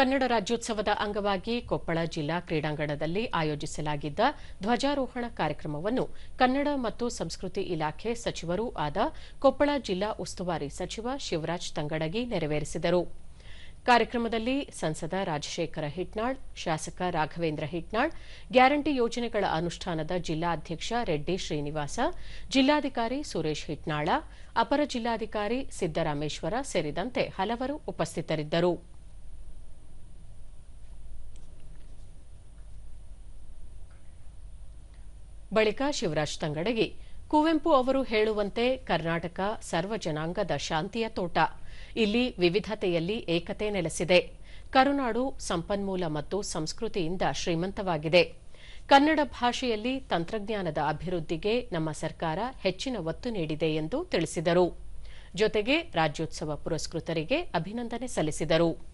ಕನ್ನಡ ರಾಜ್ಯೋತ್ಸವದ ಅಂಗವಾಗಿ ಕೊಪ್ಪಳ ಜಿಲ್ಲಾ ಕ್ರೀಡಾಂಗಣದಲ್ಲಿ ಆಯೋಜಿಸಲಾಗಿದ್ದ ಧ್ವಜಾರೋಹಣ ಕಾರ್ಯಕ್ರಮವನ್ನು ಕನ್ನಡ ಮತ್ತು ಸಂಸ್ಕೃತಿ ಇಲಾಖೆ ಸಚಿವರೂ ಆದ ಕೊಪ್ಪಳ ಜಿಲ್ಲಾ ಉಸ್ತುವಾರಿ ಸಚಿವ ಶಿವರಾಜ್ ತಂಗಡಗಿ ನೆರವೇರಿಸಿದರು. ಕಾರ್ಯಕ್ರಮದಲ್ಲಿ ಸಂಸದ ರಾಜಶೇಖರ ಹಿಟ್ನಾಳ್, ಶಾಸಕ ರಾಘವೇಂದ್ರ ಹಿಟ್ನಾಳ್, ಗ್ಯಾರಂಟಿ ಯೋಜನೆಗಳ ಅನುಷ್ಠಾನದ ಜಿಲ್ಲಾಧ್ಯಕ್ಷ ರೆಡ್ಡಿ ಶ್ರೀನಿವಾಸ, ಜಿಲ್ಲಾಧಿಕಾರಿ ಸುರೇಶ್ ಹಿಟ್ನಾಳ, ಅಪರ ಜಿಲ್ಲಾಧಿಕಾರಿ ಸಿದ್ದರಾಮೇಶ್ವರ ಸೇರಿದಂತೆ ಹಲವರು ಉಪಸ್ಥಿತರಿದ್ದರು. ಬಳಿಕ ಶಿವರಾಜ್ ತಂಗಡಗಿ, ಕುವೆಂಪು ಅವರು ಹೇಳುವಂತೆ ಕರ್ನಾಟಕ ಸರ್ವಜನಾಂಗದ ಶಾಂತಿಯ ತೋಟ. ಇಲ್ಲಿ ವಿವಿಧತೆಯಲ್ಲಿ ಏಕತೆ ನೆಲೆಸಿದೆ. ಕರುನಾಡು ಸಂಪನ್ಮೂಲ ಮತ್ತು ಸಂಸ್ಕೃತಿಯಿಂದ ಶ್ರೀಮಂತವಾಗಿದೆ. ಕನ್ನಡ ಭಾಷೆಯಲ್ಲಿ ತಂತ್ರಜ್ಞಾನದ ಅಭಿವೃದ್ಧಿಗೆ ನಮ್ಮ ಸರ್ಕಾರ ಹೆಚ್ಚಿನ ಒತ್ತು ನೀಡಿದೆ ಎಂದು ತಿಳಿಸಿದರು. ಜೊತೆಗೆ ರಾಜ್ಯೋತ್ಸವ ಪುರಸ್ಕೃತರಿಗೆ ಅಭಿನಂದನೆ ಸಲ್ಲಿಸಿದರು.